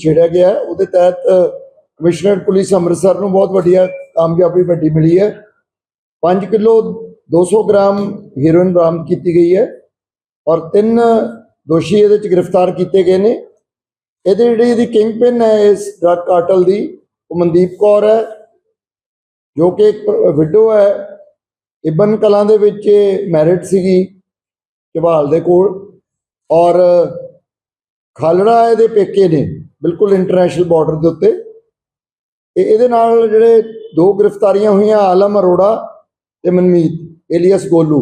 ਛੇੜਿਆ ਗਿਆ ਉਹਦੇ ਤਹਿਤ, ਕਮਿਸ਼ਨਰ ਪੁਲਿਸ ਅੰਮ੍ਰਿਤਸਰ ਨੂੰ ਬਹੁਤ ਵੱਡੀ ਕਾਮਯਾਬੀ ਵੱਡੀ ਮਿਲੀ ਹੈ। 5 ਕਿਲੋ 200 ਗ੍ਰਾਮ ਹੀਰੋਇਨ ਬਰਾਮਦ ਕੀਤੀ ਗਈ ਹੈ ਔਰ ਤਿੰਨ ਦੋਸ਼ੀ ਇਹਦੇ ਚ ਗ੍ਰਿਫਤਾਰ ਕੀਤੇ ਗਏ ਨੇ। ਇਹਦੇ ਜਿਹੜੀ ਇਹਦੀ ਕਿੰਗ ਪਿਨ ਹੈ, ਇਸ ਡਰਗ ਕਾਰਟਲ ਦੀ, ਉਹ ਮਨਦੀਪ ਕੌਰ ਹੈ, ਜੋ ਕਿ ਇੱਕ ਵਿਡੋ ਹੈ। ਇਬਨ ਕਲਾਂ ਦੇ ਵਿੱਚ ਮੈਰਿਟ ਸੀਗੀ ਝਵਾਲ ਦੇ ਕੋਲ ਔਰ ਖਾਲੜਾ ਇਹਦੇ ਪੇਕੇ ਨੇ। ਬਿਲਕੁਲ ਇੰਟਰਨੈਸ਼ਨਲ ਬਾਰਡਰ ਦੇ ਉੱਤੇ। ਤੇ ਇਹਦੇ ਨਾਲ ਜਿਹੜੇ ਦੋ ਗ੍ਰਿਫਤਾਰੀਆਂ ਹੋਈਆਂ, ਆਲਮ ਅਰੋੜਾ ਤੇ ਮਨਮੀਤ, ਏਲੀਅਸ ਗੋਲੂ।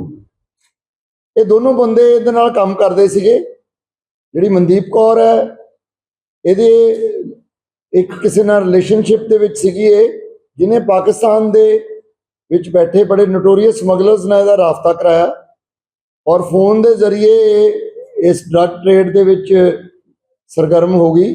ਇਹ ਦੋਨੋਂ ਬੰਦੇ ਇਹਦੇ ਨਾਲ ਕੰਮ ਕਰਦੇ ਸੀਗੇ। ਜਿਹੜੀ ਮਨਦੀਪ ਕੌਰ ਹੈ, ਇਹਦੇ ਇੱਕ ਕਿਸੇ ਨਾਲ ਰਿਲੇਸ਼ਨਸ਼ਿਪ ਦੇ ਵਿੱਚ ਸੀਗੀ ਇਹ, ਜਿਹਨੇ ਪਾਕਿਸਤਾਨ ਦੇ ਵਿੱਚ ਬੈਠੇ ਬੜੇ ਨੋਟੋਰੀਅਸ ਸਮਗਲਰਸ ਨਾਲ ਇਹਦਾ ਰਾਬਤਾ ਕਰਾਇਆ। ਔਰ ਫੋਨ ਦੇ ਜ਼ਰੀਏ ਇਹ ਇਸ ਡਰੱਗ ਟ੍ਰੇਡ ਦੇ ਵਿੱਚ ਸਰਗਰਮ ਹੋ ਗਈ।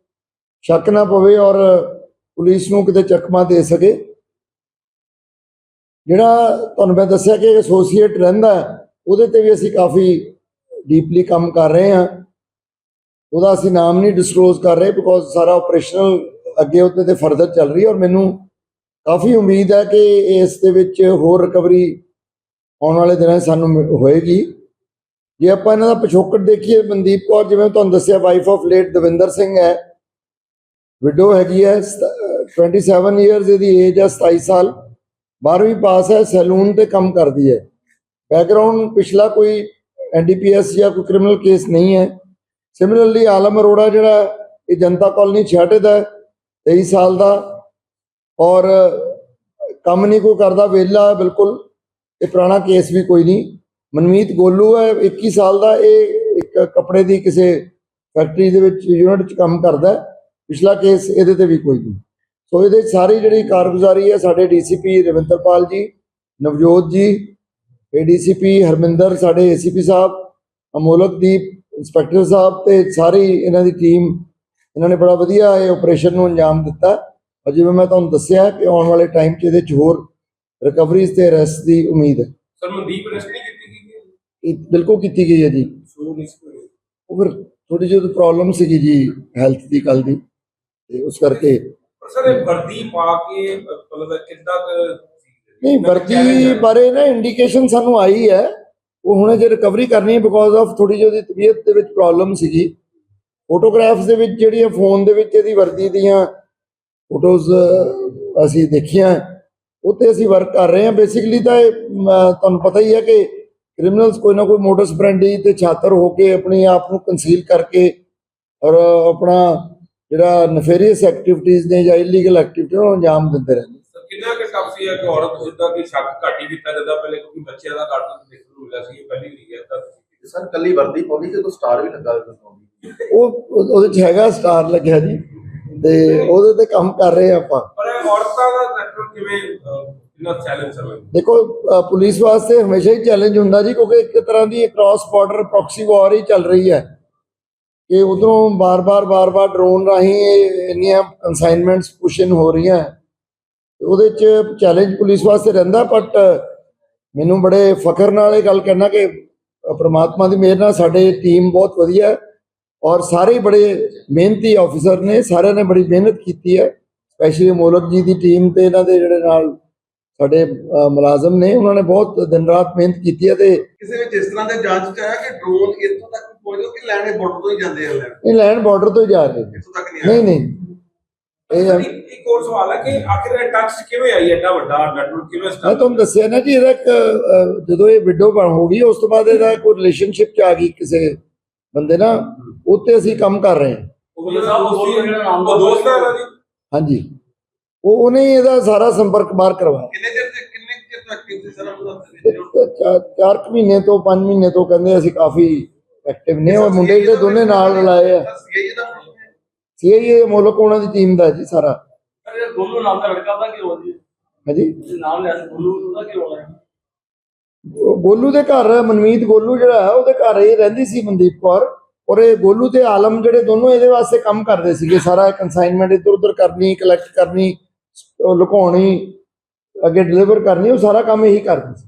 ਸ਼ੱਕ ਨਾ ਪਵੇ ਔਰ ਪੁਲਿਸ ਨੂੰ ਕਿਤੇ ਚਕਮਾ ਦੇ ਸਕੇ। ਜਿਹੜਾ ਤੁਹਾਨੂੰ ਮੈਂ ਦੱਸਿਆ ਕਿ ਐਸੋਸੀਏਟ ਰਹਿੰਦਾ ਉਹਦੇ ਤੇ ਵੀ ਅਸੀਂ ਕਾਫੀ ਡੀਪਲੀ ਕੰਮ ਕਰ ਰਹੇ ਹਾਂ। ਉਹਦਾ ਅਸੀਂ ਨਾਮ ਨਹੀਂ ਡਿਸਕਲੋਜ਼ ਕਰ ਰਹੇ ਬਿਕੋਜ਼ ਸਾਰਾ ਆਪਰੇਸ਼ਨਲ ਅੱਗੇ ਉਹਦੇ ਤੇ ਫਰਦਰ ਚੱਲ ਰਹੀ ਹੈ ਔਰ ਮੈਨੂੰ ਕਾਫੀ ਉਮੀਦ ਹੈ ਕਿ ਇਸ ਦੇ ਵਿੱਚ ਹੋਰ ਰਿਕਵਰੀ ਆਉਣ ਵਾਲੇ ਦਿਨਾਂ 'ਚ ਸਾਨੂੰ ਮਿ- ਹੋਏਗੀ। ਜੇ ਆਪਾਂ ਇਹਨਾਂ ਦਾ ਪਿਛੋਕੜ ਦੇਖੀਏ, ਮਨਦੀਪ ਕੌਰ, ਜਿਵੇਂ ਤੁਹਾਨੂੰ ਦੱਸਿਆ wife of late Davinder Singh ਹੈ ਵਿਡੋ ਹੈਗੀ ਹੈ ਸਤ- 27 ਇਅਰਸ ਇਹਦੀ ਏਜ ਹੈ 27 ਸਾਲ। 12ਵੀਂ ਪਾਸ ਹੈ ਸੈਲੂਨ ਤੇ ਕੰਮ ਕਰਦੀ ਹੈ। ਬੈਕਗ੍ਰਾਉਂਡ ਪਿਛਲਾ ਕੋਈ ਐਨਡੀਪੀਐਸ ਜਾਂ ਕੋਈ ਕ੍ਰਿਮੀਨਲ ਕੇਸ ਨਹੀਂ ਹੈ। ਸਿਮਿਲਰਲੀ ਆਲਮ ਅਰੋੜਾ ਜਿਹੜਾ ਇਹ ਜਨਤਾ ਕਾਲਨੀ ਛਾਟੇ ਦਾ ਹੈ, 23 ਸਾਲ ਦਾ। ਔਰ ਕੰਮ ਨਹੀਂ ਕੋਈ ਕਰਦਾ ਵਿਹਲਾ ਬਿਲਕੁਲ। ਇਹ ਪੁਰਾਣਾ ਕੇਸ ਵੀ ਕੋਈ ਨਹੀਂ। ਮਨਮੀਤ ਗੋਲੂ ਹੈ 21 ਸਾਲ ਦਾ। ਇਹ ਇੱਕ ਕੱਪੜੇ ਦੀ ਕਿਸੇ ਫੈਕਟਰੀ ਦੇ ਵਿੱਚ ਯੂਨਿਟ 'ਚ ਕੰਮ ਕਰਦਾ ਪਿਛਲਾ ਕੇਸ ਇਹਦੇ ਤੇ ਵੀ ਕੋਈ ਨਹੀਂ। ਸੋ ਇਹਦੇ ਸਾਰੀ ਜਿਹੜੀ ਕਾਰਗੁਜ਼ਾਰੀ ਹੈ ਸਾਡੇ ਡੀਸੀਪੀ ਰਵਿੰਦਰਪਾਲ ਜੀ ਨਵਜੋਤ ਜੀ ਏਡੀਸੀਪੀ ਹਰਮਿੰਦਰ ਸਾਡੇ ਏਸੀਪੀ ਸਾਹਿਬ ਅਮੋਲਕਦੀਪ ਇੰਸਪੈਕਟਰ ਸਾਹਿਬ ਤੇ ਸਾਰੀ ਇਹਨਾਂ ਦੀ ਟੀਮ ਇਹਨਾਂ ਨੇ ਬੜਾ ਵਧੀਆ ਇਹ ਆਪਰੇਸ਼ਨ ਨੂੰ ਅੰਜਾਮ ਦਿੱਤਾ। ਔਰ ਜਿਵੇਂ ਮੈਂ ਤੁਹਾਨੂੰ ਦੱਸਿਆ ਕਿ ਆਉਣ ਵਾਲੇ ਟਾਈਮ 'ਚ ਇਹਦੇ 'ਚ ਹੋਰ ਰਿਕਵਰੀਜ਼ ਤੇ ਅਰੈਸਟ ਦੀ ਉਮੀਦ ਹੈ। ਸਰ ਮਨਦੀਪ ਅਰੈਸਟ ਨਹੀਂ ਕੀਤੀ ਗਈ ਹੈ? ਇਹ ਬਿਲਕੁਲ ਕੀਤੀ ਗਈ ਹੈ ਜੀ। ਉਹ ਫਿਰ ਥੋੜੀ ਜਿਹੀ ਪ੍ਰੋਬਲਮ ਸੀਗੀ ਜੀ ਹੈਲਥ ਦੀ ਕੱਲ ਦੀ। ਤੇ ਉਸ ਕਰਕੇ ਸਰ ਇਹ ਵਰਦੀ ਪਾ ਕੇ ਮਤਲਬ ਕਿੱਦਾਂ ਕੁ ਸੀ? ਨਹੀਂ ਵਰਦੀ ਬਾਰੇ ਨਾ ਇੰਡੀਕੇਸ਼ਨ ਸਾਨੂੰ ਆਈ ਹੈ। ਉਹ ਹੁਣੇ ਜੇ ਰਿਕਵਰੀ ਕਰਨੀ ਹੈ ਬਿਕੋਜ਼ ਆਫ ਥੋੜੀ ਜਿਹੀ ਉਹਦੀ ਤਬੀਅਤ ਦੇ ਵਿੱਚ ਪ੍ਰੋਬਲਮ ਸੀਗੀ। ਫੋਟੋਗ੍ਰਾਫਸ ਦੇ ਵਿੱਚ ਜਿਹੜੀਆਂ ਫੋਨ ਦੇ ਵਿੱਚ ਇਹਦੀ ਵਰਦੀ ਦੀਆਂ ਫੋਟੋਜ਼ ਅਸੀਂ ਦੇਖੀਆਂ। ਉਹ ਤੇ ਅਸੀਂ ਵਰਕ ਕਰ ਰਹੇ ਹਾਂ। ਬੇਸਿਕਲੀ ਤਾਂ ਇਹ ਤੁਹਾਨੂੰ ਪਤਾ ਹੀ ਹੈ ਕਿ ਕ੍ਰਿਮੀਨਲਸ ਕੋਈ ਨਾ ਕੋਈ ਮੋਟਸ ਬ੍ਰੈਂਡੀ ਤੇ ਛਾਤਰ ਹੋ ਕੇ ਆਪਣੀ ਆਪ ਨੂੰ ਕੰਸੀਲ ਕਰਕੇ ਔਰ ਆਪਣਾ ਜਿਹੜਾ ਨਫੇਰੀਅਸ ਐਕਟੀਵਿਟੀਜ਼ ਨੇ ਜਾਂ ਇਲੀਗਲ ਐਕਟੀਵਿਟੀਆਂ ਨੂੰ ਅੰਜਾਮ ਦਿੰਦੇ ਰਹਿੰਦੇ ਸਰ ਕਿੰਨਾ ਕਿ ਟਫ ਸੀ ਕਿ ਔਰਤ ਜਿੱਦਾਂ ਕਿ ਸ਼ੱਕ ਘੱਟ ਕੀਤਾ ਜਾਂਦਾ ਪਹਿਲੇ ਕਿਉਂਕਿ ਬੱਚਿਆਂ ਦਾ ਘੱਟ ਦੇਖਣ ਨੂੰ ਮਿਲਿਆ ਸੀ ਇਹ ਪਹਿਲੀ ਵਾਰੀ ਹੈ ਤਾਂ। ਸਰ ਕੱਲੀ ਵਰਦੀ ਪਾਉਂਦੀ ਕਿ ਕੋਈ ਸਟਾਰ ਵੀ ਲੱਗਾ ਪਾਉਂਦੀ? ਉਹ ਉਹ- ਉਹਦੇ ਚ ਹੈਗਾ ਸਟਾਰ ਲੱਗਿਆ ਜੀ ਤੇ ਉਹਦੇ ਤੇ ਕੰਮ ਕਰ ਰਹੇ ਆਪਾਂ। ਪਰ ਇਹ ਔਰਤਾਂ ਦਾ ਨੈਟਵਰਕ ਕਿਵੇਂ ਕਿੰਨਾ ਚੈਲੰਜ ਹੈ? ਦੇਖੋ ਪੁਲਿਸ ਵਾਸਤੇ ਹਮੇਸ਼ਾ ਹੀ ਚੈਲੰਜ ਹੁੰਦਾ ਜੀ ਕਿਉਂਕਿ ਇੱਕ ਤਰ੍ਹਾਂ ਦੀ ਕ੍ਰਾਸ ਬਾਰਡਰ ਪ੍ਰੋਕਸੀ ਵਾਰ ਹੀ ਚੱਲ ਰਹੀ ਹੈ। ਕਿ ਉਧਰੋਂ ਬਾਰ-ਬਾਰ ਬਾਰ-ਬਾਰ ਡਰੋਨ ਰਾਹੀਂ ਇਹ ਇੰਨੀਆਂ ਕਨਸਾਈਨਮੈਂਟਸ ਪੁਸ਼ਨ ਹੋ ਰਹੀਆਂ ਉਹਦੇ ਚ ਚੈਲੰਜ ਪੁਲਿਸ ਵਾਸਤੇ ਰਹਿੰਦਾ ਬਟ ਮੈਨੂੰ ਬੜੇ ਫਖਰ ਨਾਲ ਇਹ ਗੱਲ ਕਹਿਣਾ ਕਿ ਪ੍ਰਮਾਤਮਾ ਦੀ ਮਿਹਰ ਨਾਲ ਸਾਡੇ ਟੀਮ ਬਹੁਤ ਵਧੀਆ ਔਰ ਸਾਰੇ ਬੜੇ ਮਿਹਨਤੀ ਆਫੀਸਰ ਨੇ, ਸਾਰਿਆਂ ਨੇ ਬੜੀ ਮਿਹਨਤ ਕੀਤੀ ਹੈ। ਸਪੈਸ਼ਲੀ ਮੋਲਕ ਜੀ ਦੀ ਟੀਮ ਤੇ ਇਹਨਾਂ ਦੇ ਜਿਹੜੇ ਨਾਲ ਸਾਡੇ ਮੁਲਾਜ਼ਮ ਨੇ, ਉਹਨਾਂ ਨੇ ਬਹੁਤ ਦਿਨ ਰਾਤ ਮਿਹਨਤ ਕੀਤੀ ਹੈ ਤੇ ਕਿਸੇ ਵਿੱਚ ਇਸ ਤਰ੍ਹਾਂ ਦੇ ਜਾਂਚ ਚ ਆਇਆ ਕਿ ਡਰੋਨ ਇੱਥੋਂ ਤੱਕ ਪਹੁੰਚੋ ਕਿ ਲੈਣੇ ਬਾਰਡਰ ਤੋਂ ਹੀ ਜਾਂਦੇ ਆ ਲੈਣ? ਇਹ ਲੈਂਡ ਬਾਰਡਰ ਤੋਂ ਹੀ ਜਾ ਰਹੇ ਨੇ। ਇੱਥੋਂ ਤੱਕ ਨਹੀਂ ਆਇਆ ਨਹੀਂ ਨਹੀਂ। ਇਹ ਸਰ, ਇੱਕ ਇੱਕ ਹੋਰ ਸਵਾਲ ਹੈ ਕਿ ਆਖਿਰ ਇਹ ਟੱਚ ਕਿਵੇਂ ਆਈ ਐਡਾ ਵੱਡਾ ਨੈਟਵਰਕ ਕਿਵੇਂ ਮੈਂ ਤੁਹਾਨੂੰ ਦੱਸਿਆ ਨਾ ਜੀ ਇਹਦਾ ਇੱਕ ਅਹ, ਜਦੋਂ ਇਹ ਵਿਡੋ ਬਣ ਹੋ ਗਈ ਉਸ ਤੋਂ ਬਾਅਦ ਇਹਦਾ ਕੋਈ ਰਿਲੇਸ਼ਨਸ਼ਿਪ ਚ ਆ ਗਈ ਕਿਸੇ ਬੰਦੇ ਨਾਲ ਉੱਤੇ ਅਸੀਂ ਕੰਮ ਕਰ ਰਹੇ ਹਾਂ। ਉਹ ਦੋਸਤ ਹੈ ਇਹਦਾ ਜੀ? ਹਾਂਜੀ। ਉਹ ਉਹਨੇ ਹੀ ਇਹਦਾ ਸਾਰਾ ਸੰਪਰਕ ਬਾਹਰ ਕਰਵਾਇਆ। ਕਿੰਨੇ ਚਿਰ ਤੇ ਕਿੰਨੇ ਚਿਰ ਤੱਕ ਕੀਤੀ ਸਰ ਤੇ ਚਾ- ਚਾਰ ਕੁ ਮਹੀਨੇ ਤੋਂ 5 ਮਹੀਨੇ ਤੋਂ ਕਹਿੰਦੇ ਅਸੀਂ ਕਾਫੀ ਐਕਟਿਵ ਨੇ ਉਹ ਮੁੰਡੇ ਜਿਹੜੇ ਦੋਨੇ ਨਾਲ ਰਲਾਏ ਆ। ਸੀਆਈਏ ਦਾ ਸੀਆਈਏ ਮੁਲਕ ਉਹਨਾਂ ਦੀ ਟੀਮ ਦਾ ਜੀ ਸਾਰਾ। ਗੋਲੂ ਨਾਮ ਦਾ ਲੜਕਾ ਦਾ ਕੀ ਹੋ ਜੀ ਹਾਂਜੀ? ਇਹ ਨਾਮ ਲਿਆ ਸੀ ਗੋਲੂ ਉਹਦਾ ਕੀ ਹੋਣਾ ਹੈ? ਉਹ ਗੋਲੂ ਦੇ ਘਰ ਮਨਮੀਤ ਗੋਲੂ ਜਿਹੜਾ ਹੈ ਉਹਦੇ ਘਰ ਇਹ ਰਹਿੰਦੀ ਸੀ ਮਨਦੀਪ ਕੌਰ। ਔਰ ਇਹ ਗੋਲੂ ਤੇ ਆਲਮ ਜਿਹੜੇ ਦੋਨੋਂ ਇਹਦੇ ਵਾਸਤੇ ਕੰਮ ਕਰਦੇ ਸੀਗੇ। ਸਾਰਾ ਕਨਸਾਈਨਮੈਂਟ ਇੱਧਰ ਉੱਧਰ ਕਰਨੀ ਕਲੈਕਟ ਕਰਨੀ ਲੁਕਾਉਣੀ ਅੱਗੇ ਡਿਲੀਵਰ ਕਰਨੀ ਉਹ ਸਾਰਾ ਕੰਮ ਇਹੀ ਕਰਦੇ ਸੀ।